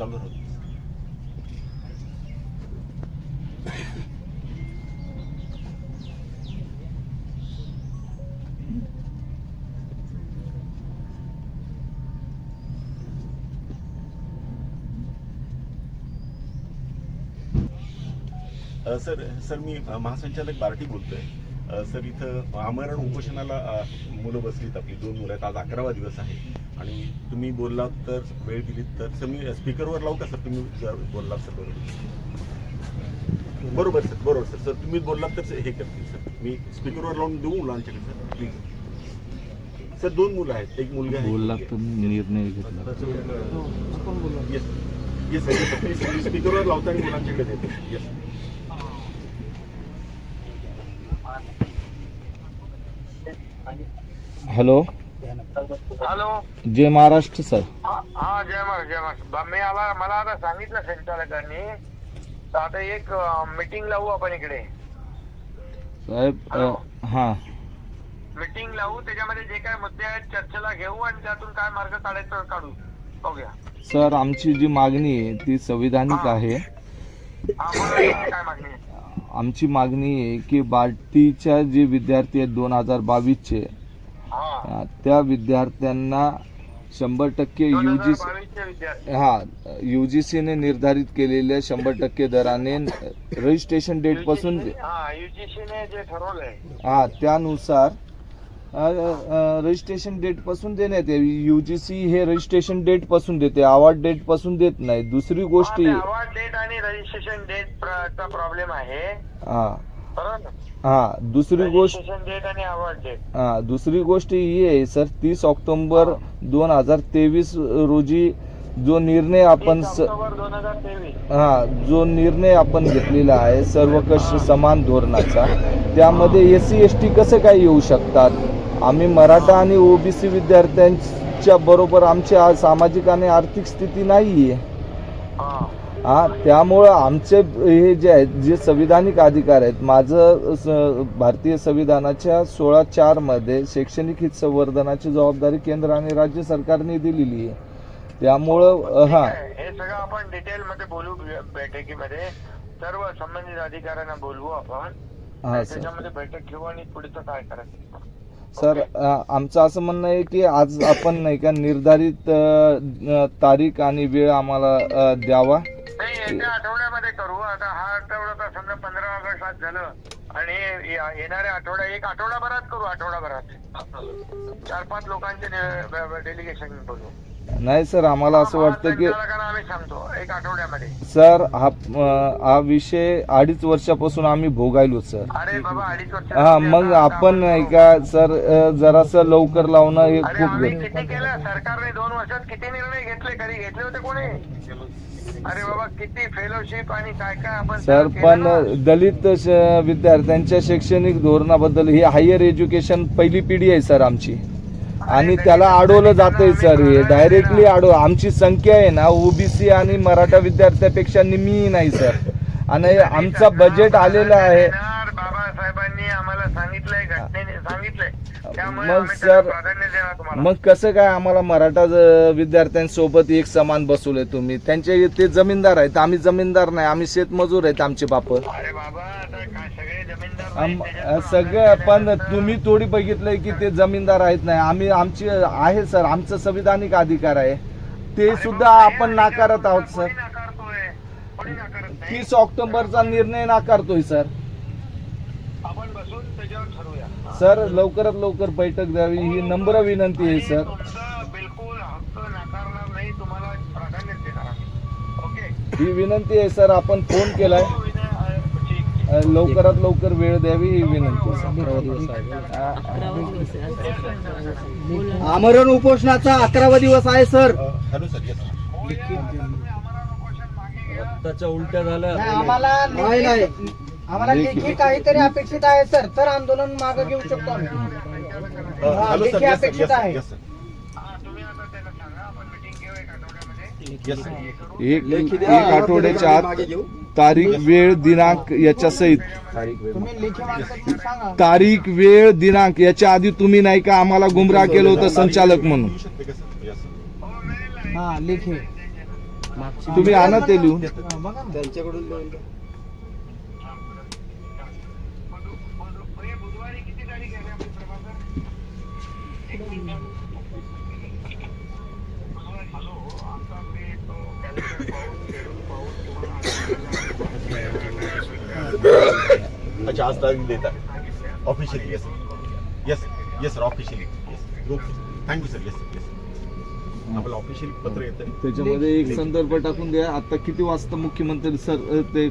चालू राहू sir sir मी महासंचालक बार्टी बोलतोय. सर इथं आमरण उपोषणाला मुलं बसलीत आपली. दोन मुलं आहेत. आज अकरावा दिवस आहे. आणि तुम्ही बोललात तर वेळ दिलीत तर सर मी स्पीकरवर लावू का सर तुम्ही जर बोललात सर बरोबर? बरोबर सर बरोबर सर. सर तुम्ही बोललात तर हे करतील सर. मी स्पीकरवर लावून देऊ मुलांच्याकडे सर प्लीज़ सर दोन मुलं आहेत. एक मुलगा आहे बोलला तर निर्णय घेतला. येस येस सर स्पीकरवर मुलांच्याकडे देतो येस हॅलो हॅलो. जय महाराष्ट्र सर. हा जय महाराज जय महाराज. ब- मी आला मला आता सांगितलं संचालकांनी तर आता एक मीटिंग लावू आपण इकडे. साहेब हां. मीटिंग लावू त्याच्यामध्ये जे काय मुद्दे आहेत चर्चेला घेऊ आणि त्यातून काय मार्ग काढायचं काढू. बघूया. सर आमची जी मागणी आहे ती संविधानिक आहे. बोला, काय मागणी आहे? आमची मागणी आहे की बार्टीच्या जे विद्यार्थी आहेत दोन हजार बावीसचे हा त्या विद्यार्थ्यांना शंभर टक्के यू जी हा यू जी सीने निर्धारित केलेल्या शंभर टक्के दराने रजिस्ट्रेशन डेटपासून हा युजीसी ने जे ठरवलंय. हा त्यानुसार रजिस्ट्रेशन डेटपासून देण्यात यावी. युजीसी हे रजिस्ट्रेशन डेटपासून देते अवॉर्ड डेटपासून देत नाही. दुसरी गोष्ट अवॉर्ड डेट आणि रजिस्ट्रेशन डेट प्रॉब्लेम आहे. हा. बरोबर ना? हा दुसरी गोष्ट आणि हा दुसरी गोष्ट ही आहे सर तीस ऑक्टोबर दोन हजार तेवीस रोजी जो निर्णय आपण स ऑक्टोबर दोन हजार तेवीस. हा जो निर्णय आपण घेतलेला आहे सर्वकष समान धोरणाचा त्यामध्ये एस सी एस टी कसं काय येऊ शकतात? आम्ही मराठा आणि ओबीसी विद्यार्थ्यांच्या बरोबर आमची आज सामाजिक आणि आर्थिक स्थिती नाही आहे हा त्यामुळं आमचे हे जे आहेत जे संविधानिक अधिकार आहेत माझं भारतीय संविधानाच्या सोळा चारमध्ये शैक्षणिक हित संवर्धनाची जबाबदारी केंद्र आणि राज्य सरकारने दिलेली आहे. त्यामुळं हा. हे सगळं आपण डिटेल मध्ये बोलू बैठकीमध्ये. सर्व संबंधित अधिकाऱ्यांना बोलवू आपण. हा सर. त्याच्यामध्ये बैठक घेऊ आणि पुढचं काय करायचं. सर आमचं असं म्हणणं आहे की आज आपण नाही का निर्धारित तारीख आणि वेळ आम्हाला द्यावा. येत्या आठवड्यामध्ये करू. आता हा आठवडा समजा पंधरा ऑगस्ट आज झालं. आणि या- येणाऱ्या आठवड्या एक आठवडाभरात करू आठवडाभरात. चार पाच लोकांचे डेलिगेशन बोलू नाही सर आम्हाला असं वाटतं की आम्ही सांगतो एक आठवड्यामध्ये. सर हा अ, हा विषय अडीच वर्षापासून आम्ही भोगायलो सर. अरे बाबा अडीच वर्ष हा मग आपण नाही का सर अ, जरासं लवकर लावणं हे अरे खूप आम्ही किती केलं? सरकारने दोन वर्षात किती निर्णय घेतले? कधी घेतले होते कोणी? अरे बाबा किती फेलोशिप आणि काय काय आपण सर पण. दलित श- विद्यार्थ्यांच्या शैक्षणिक धोरणाबद्दल ही हायर एज्युकेशन पहिली पिढी आहे सर आमची. आणि त्याला अडवलं जातंय सर हे डायरेक्टली अडव आमची संख्या आहे ना ओबीसी आणि मराठा विद्यार्थ्यापेक्षा निम्मी नाही सर आणि आमचा बजेट आलेला आहे देणार, बाबासाहेबांनी आम्हाला सांगितलंय घटनेने सांगितलंय त्यामुळे मग सर- मग कसं काय आम्हाला मराठा विद्यार्थ्यांसोबत एक समान बसवलंय तुम्ही? त्यांचे ते जमीनदार आहेत आम्ही जमीनदार नाही आम्ही शेतमजूर आहेत आमचे बाप. सगळे पण तुम्ही थोडी बघितलंय की ते जमीनदार आहेत नाही. आम्ही आमची आहे सर आमचं संविधानिक अधिकार आहे. ते सुद्धा आपण नाकारत आहोत सर. तीस ऑक्टोबरचा निर्णय नाकारतोय सर. आपण बसून त्याच्यावर ठरवूया. सर लवकरात लवकर बैठक द्यावी ही नम्र विनंती आहे सर. तुमचं बिलकुल हक्क नाकारणार नाही तुम्हाला प्राधान्य देणार आम्ही. ओके? ही विनंती आहे सर आपण फोन केलाय. हो, विनय- अ, ठीक, ठीक. अ, लवकरात लवकर वेळ द्यावी ही विनंती आहे, आमरण उपोषणाचा अकरावा दिवस आहे सर. आता तुम्ही आम्हाला उपोषण मागे घ्या. त्याच्या उलट्या झाल्या. नाही. नाही. आम्हाला लेखी काहीतरी अपेक्षित आहे सर तर आंदोलन मागे घेऊ शकतो आम्ही. हा, हॅलो सर येस अपेक्षित सर आहे. येस सर हा, तुम्ही आता त्याला सांगा आपण मीटिंग घेऊ एक आठवड्यामध्ये येस सर एक एक आठवड्याच्या आत तारीख वेळ दिनांक याच्या सहित. तुम्ही लेखी मागचं सांगा. तारीख वेळ दिनांक याच्या आधी तुम्ही नाही का आम्हाला गुमराह केलं होतं संचालक म्हणून? हो लेखी. तुम्ही आणा ते लिहून. त्यांच्याकडून किती तारीख आहे आपली प्रभाकर हॅलो आता मी तो कॅलेंडर पाहून शेड्यूल पाहून तुम्हाला अच्छा आज तारीख देतात officially yes yes yes sir officially yes okay thank you sir yes yes आपलं ऑफिशियल पत्र येतं त्याच्यामध्ये एक संदर्भ टाकून द्या. आता किती वाजता मुख्यमंत्री सर ते